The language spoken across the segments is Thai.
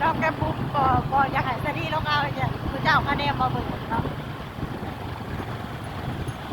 น้องแกปุ๊บก็ก็อยากให้สนีลงเอาเนี่ยคือเจ้าคะแนนมาเบิ่งเนาะ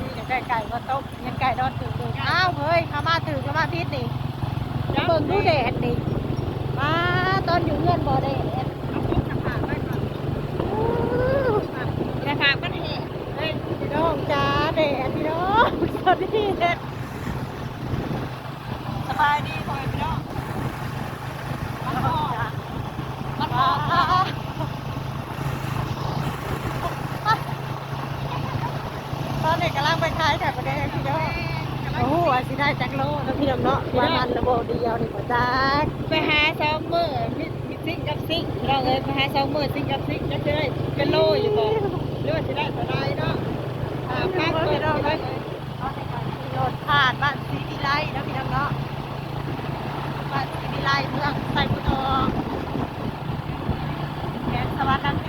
นี่ก็ได้ไก่มาต้มยังไก่โดนตื่นตื่นอ้าวเฮ้ยเขามาตื่นเขามาพิษนี่เบิ่งดูแดดนี่มาตอนอยู่เงื่อนบ่แดดเอาพวกกระถากมันแห้งเฮ้ยพี่น้องจ้าแดดพี่น้องสวัสดีแดด สบายดีพ่อแม่พี่น้องมันหอมมันหอม ตอนนี้กำลังไปขายแต่ประเด็นพี่น้องโอ้โหอาสิ ได้จักโลแล้วพี่น้องเนาะวันนั้นระบบเดียวนี่ก็จักไปหาสองมือมิมิซิ่งกับซิงเราเลยไปหาสองมือซิงกับซิ่งจะได้เป็นโลอยู่บ่หรือว่าจะได้เท่าไรเนาะหาพักเปิดไปเลยโยนผ่านบ้านศรีวิไลนะพี่น้องเนาะบ้านศรีวิไลเมืองไซบุทองแขนสวัสดิ์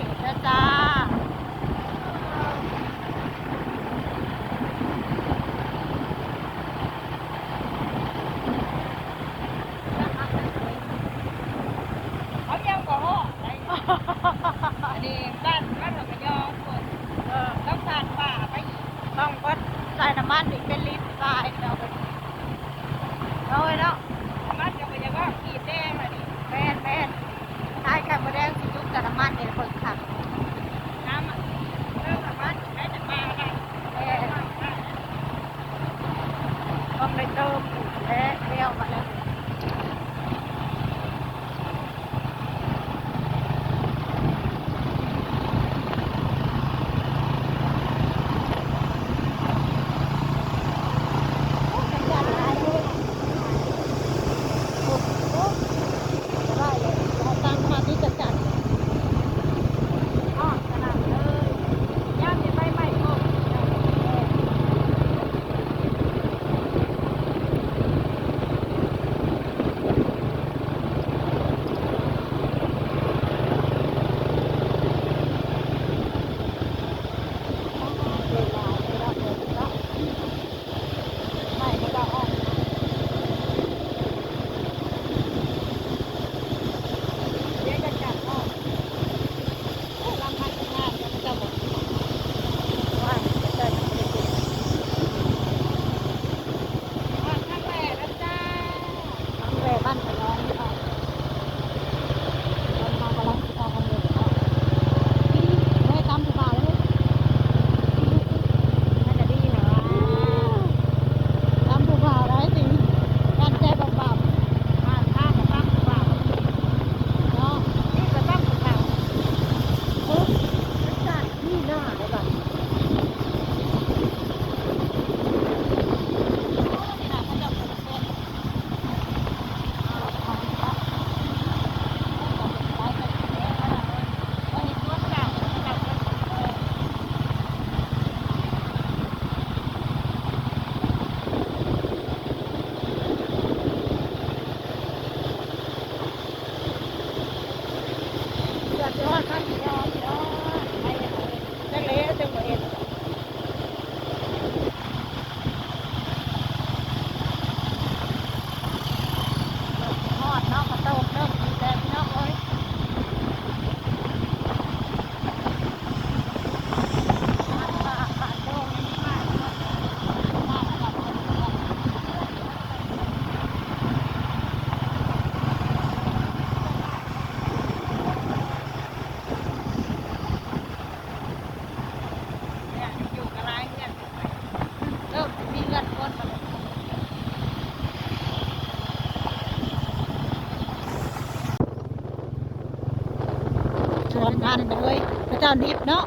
ชวนกันไปเลยพระเจ้าดิบเนาะ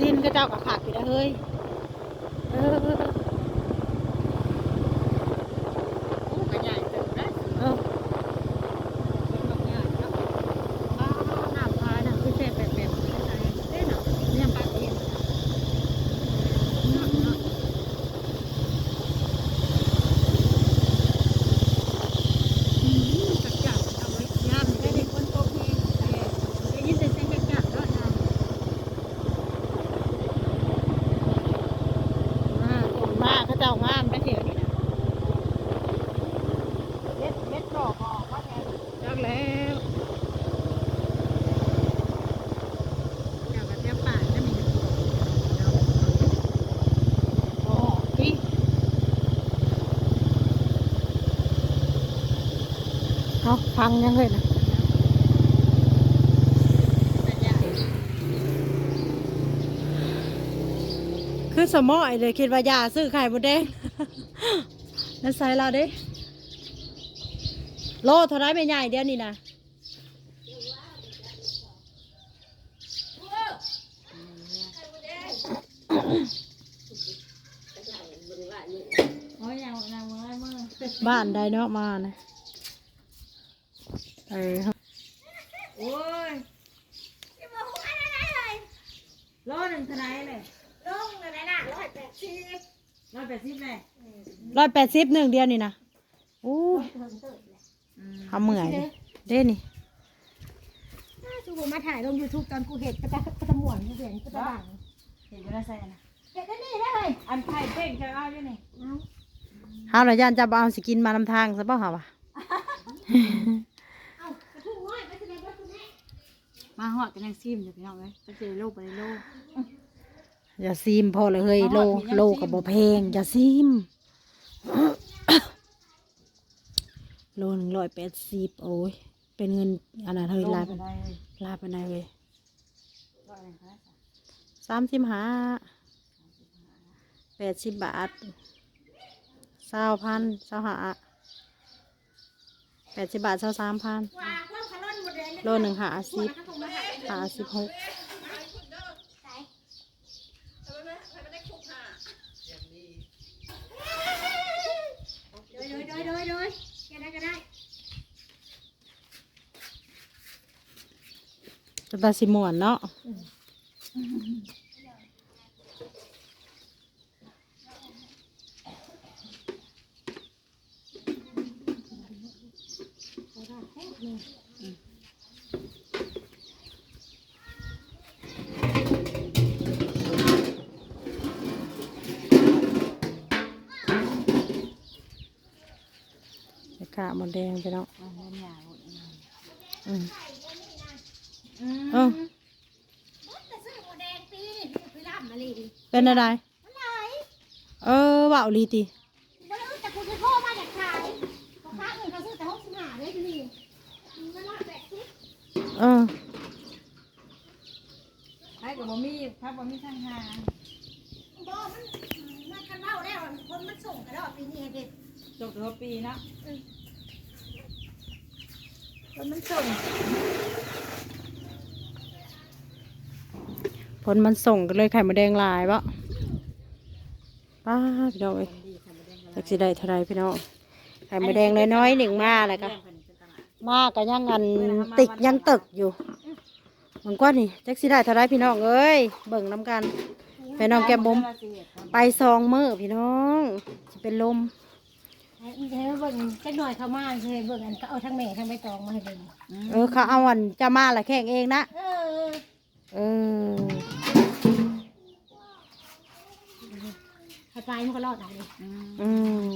ดินก็เจ้ากับขาดไปแล้วเฮ้ยเออ โอ้ก็ใหญ่เติบนะ เออ เป็นแบบใหญ่เนาะ อ้าวน้ำพายน่ะคือเศษแบบแบบเด้เนาะเนี่ยปลาเองอืมจักจักเอาไว้ย่ามได้เด็กคนโตเพลงแต่ได้ยินแต่เสียงจักจักก็ทำ พังยังเลยนะคือสมอยเลยคิดว่ายาซื้อไข่มดแดงนั่นใส่เราเด้โลเท่าไรไม่ใหญ่เดี๋ยวนี้นะบ้านใดเนาะมานะ เออโอ้ยโลหนึ่งเท่าไหรเลยลงเลยนะร้อยแปดสิบร้อยแปดสิบเลยร้อยแปดสิบหนึ่งเดียวนี่นะอู้ทำเหมื่อยเลยเด้นี่จูบมาถ่ายลงยูทูบตอนกูเห็นกระตะกระตะหมวนกูเห็นกระตะบังเห็นอยู่แล้วใส่นะเห็นได้นี่ได้เลยอันไข่เป้งจะเอาอยู่นี่เอาเฮาหน่อยย่านจะเอาสิกินมานำทางซะเปล่าเหรอวะ เอากระทุ่งน้อยไปแสดงว่าคุณแม่ มาหอดกันยังซิมอยู่พี่น้องเลยจะเจอโลกไปโลกอย่าซีมพอเลยเฮ้ยโลโลกับโบเพลงอย่าซีม โลหนึ่งร้อยแปดสิบโอ้ย เป็นเงินอันนั้นเฮ้ยลาไปได้เลยลาไปไหนเว้ยร้อยหนึ่งค่ะสามสิบห้าแปดสิบบาทเศร้าพันเศร้าหาแปดสิบบาทเศร้าสามพันว่าความขลุ่นหมดเลยโลหนึ่งหาสิบ หาสิบหกโดยโดยโดยโดยโดยแค่นั้นก็ได้จะตาสิม่วนเนาะจ กะหมดแดงไปเนาะเอาเงินยาวอืมอืเออแต่ซื้อหมูแดงปีนี่พี่ไปรับมาเลยดิเป็นอะไร มันไหนเออว่าเอาลีติมันรู้แต่กูจะโทรมาจากขายเขาค้าเงินเขาซื้อแต่หกสิบห้าเลยทีนี่มันร้อยแปดสิบเออใครกับบ่มีครับบ่มีทางหาบ่มันมันคันเล่าได้ว่าคนมันส่งกันแล้วปีนี้เด็กจบตัวปีเนาะคนมันส่งผลมันส่งกันเลยไข่มดแดงลายปะป้าพี่น้องเอ้ยจักสิได้เท่าไรพี่น้องไข่มดแดงน้อยๆหนึ่งมาแล้วก็มาก็ยังอันติดยังตึกอยู่มันก็นี่จักสิได้เท่าไรพี่น้องเอ้ยเบิ่งน้ำกันไปน้องแก้มบุมไปซองมือพี่น้องจะเป็นลม ให้ให้เบิ่งจักหน่อยเขามาเลยเบิ่งอันก็เอาทั้งแม่ทั้งใบตองมาให้เบิ่งเออเขาเอาอันจะมาละแข่งเองนะ เออเออถ้าตายมันก็รอดได้เลยอืม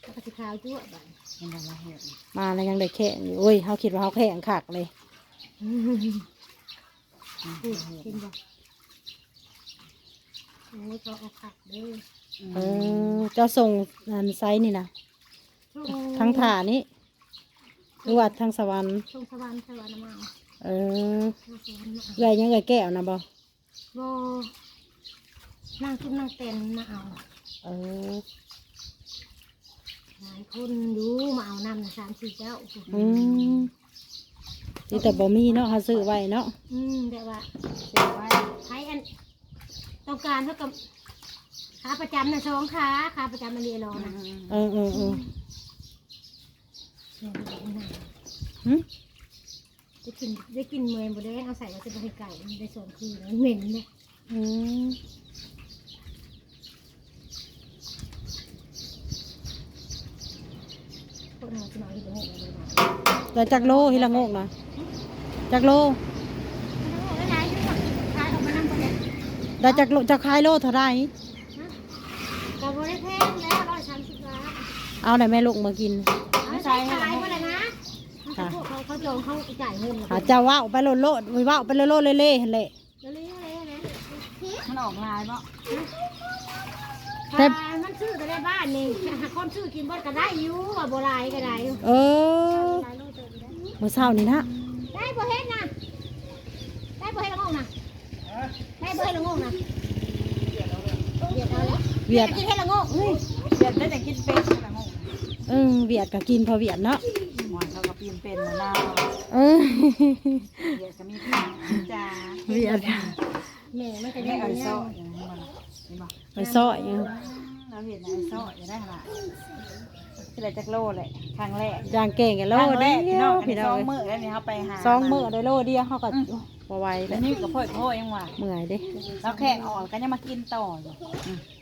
แล้วก็สิขาวจั่วบัดเป็นอะไรเหตุมาแล้วยังได้แข่งอยู่โอ้ยเขาคิดว่าเขาแข่งขักเลยพูดกินบ่ โอ้ยเขาเอาขัดเด้อเออเจ้าส่งอันไซส์นี่นะทั้งถานี้หรือว่าทั้งสวรรค์ชงสวรรค์สวรรค์มาเออเอาสวรรค์มาเอาเอื้อยยังเอื้อยแก้วนะบอบ่นั่งกินนั่งเต้นมาเอาเออหลายคนดูมาเอาน้ำนะสามสี่เจ้าอืมนี่แต่บ่มีเนาะเขาซื้อไว้เนาะอืมแต่ว่าเสียไว้ใครอัน ต้องการเท่ากับขาประจำนะสองขาขาประจำมาเรียนรอนะเออเออเออเนี่ยมันเป็นหนังหึได้กินได้กินเมยบดแดงเอาใส่ไว้จะเป็นไก่มันได้สองคืนแล้วเหม็นเนี่ยอืมพวกเราจะมาที่ตรงนี้เลยนะ แต่จักโลฮิละโงกนะจักโล ไม่ได้ยุ่งหรอกขายออกมานั่งบนนี้ ได้จักโลจักคายโลเท่าไรกับบริแพงแล้วร้อยสามสิบบาทเอาไหนแม่ลูกมากิน เอาใส่ขายหมดเลยนะเขาจะพวกเขาเขาโจงเขาจ่ายเงินหาเจ้าว่าวไปโลดโลดไว้ว่าวไปโลดโลดเล่ๆหั่นแหละเดี๋ยวเลี้ยงเลยนะมันออกลายเนาะแต่แต่มันซื้อแต่ในบ้านนี่หาคนซื้อกินบ่ก็ได้อยู่ว่าบ่หลายก็ได้อยู่เออหลายโลเติบอยู่นะเมื่อเช้านี่นะได้บ่เฮ็ดนะได้บ่เฮ็ดละงงนะ ได้บ่เฮ็ดละงงนะเบียดเอาแล้วเวียดกินเฮ็ดละงงเฮ้ยเดือนได้แต่กินเป็นนะงงเออเวียดก็กินพอเวียดเนาะหมอนเขาก็ปีนเป็นมะนาวเออเดี๋ยวก็มีพี่จ้าเวียดแม่มันก็แม่ยังไอ้เอาซ้ซ้อออย่างนี้มันนี่บ่ไปซอยอยู่เราเห็นไอ้ซ้อจะได้ขนาด ที่ไรจักโลเลยครั้งแรกย่างเก่งกันโลครั้งแรเดีกพี่ยน้อวงพี่พี่น้น้อองงมือแล้วนี่เขาไปหาสองมื้อได้โลเดียวเขาก็บ่ไหวแล้แล้ววนี่ก็พ่อยโพ่ยังว่าเมื่อยเด้เราแข่งออกก็ยังมากินต่ออยู่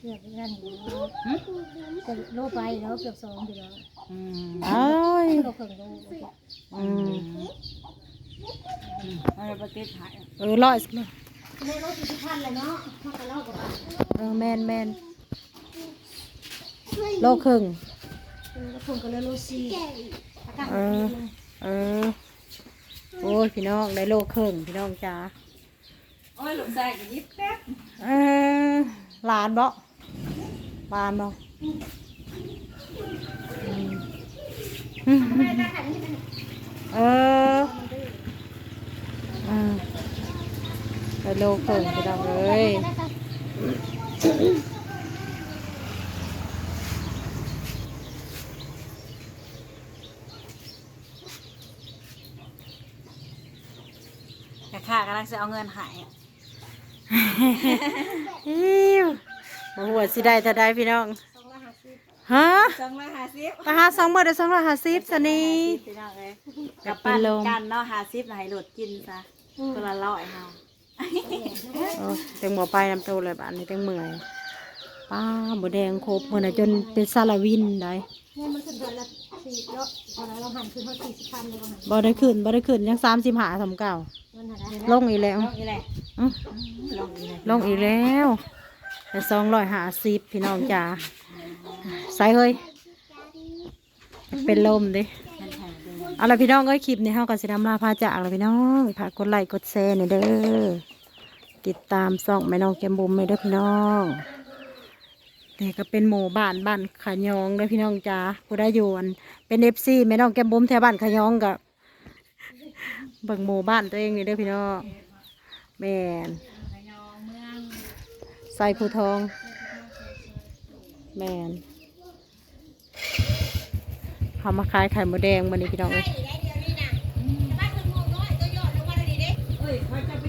เกือบนั่นจะโลไปแล้วเกือบสองอยู่แล้วอืมเอ้ยโลครึ่งโลอืมเราไปติดหายเออร้อยในรถสี่สิบพันเลยเนาะเขาก็เล่ากับเออแม่นแม่นโลครึ่ง แล้วคนก็เลยโลสี่อากาศเออ เออ โอ้ยพี่น้องได้โลเครึ่องพี่น้องจ้าโอ้ยหลุมใจกันยิบแป๊บเออหลานบ่หลานบ่อืมเออเออได้โลเครึ่องพี่น้องเอ้ยแากำลังจะเอาเงินหายอิ้วมาหัวสิได้ถ้าได้พี่น้องฮะสองร้อยห้าสิบไปหาสองเมื่อได้สองร้อยห้าสิบสนี่พี่น้องเอ้ยอกัยาบกเป็ปั้นนลมกันเนาะห้าสิบให้หลุดกินซะคนละร้อยเฮาเออแตงหมอไปน้ำโตเลยบ้านนี้แตงเมื่อยป้าบดแดงครบคนน่ะจนเป็นซาลาวินได้เนี่ยมันขึ้นเดือนละสี่เนาะตอนนั้นเราหันขึ้นเขาสี่สิบพันเลยว่าหันบ่ได้ขึ้นบ่ได้ขึ้นยังสามสิบหาสำเก่ามันหันได้ ลงอีกแล้วลงอีแหละอื้อลงอีแหละลงอีกแล้วแต่สองร้อยห้าสิบพี่น้องจ๋าใส่เฮ้ย เป็นลมดิมันแพงด้วยเอาละพี่น้องก็คลิปนี้เฮาก็สินำลาพาจากแล้วพี่น้องฝากกดไลค์กดแชร์หน่อยเด้อติดตามส่องแม่น้องแกมบุมเลยเด้อพี่น้องแต่ก็เป็นหมู่บ้านบ้านขะยองเด้อพี่น้องจ้าผู้ได้อยู่อันเป็นเอฟซีแม่น้องแกมบุมแถวบ้านขะยองกับ เบิ่งหมู่บ้านตัวเองนี่เด้อพี่น้องแม่นใส่ผู้ทอง แม่นเขามาขายไข่มดแดงวันนี้พี่น้องเอ้ย เอ้ยเขาจะไป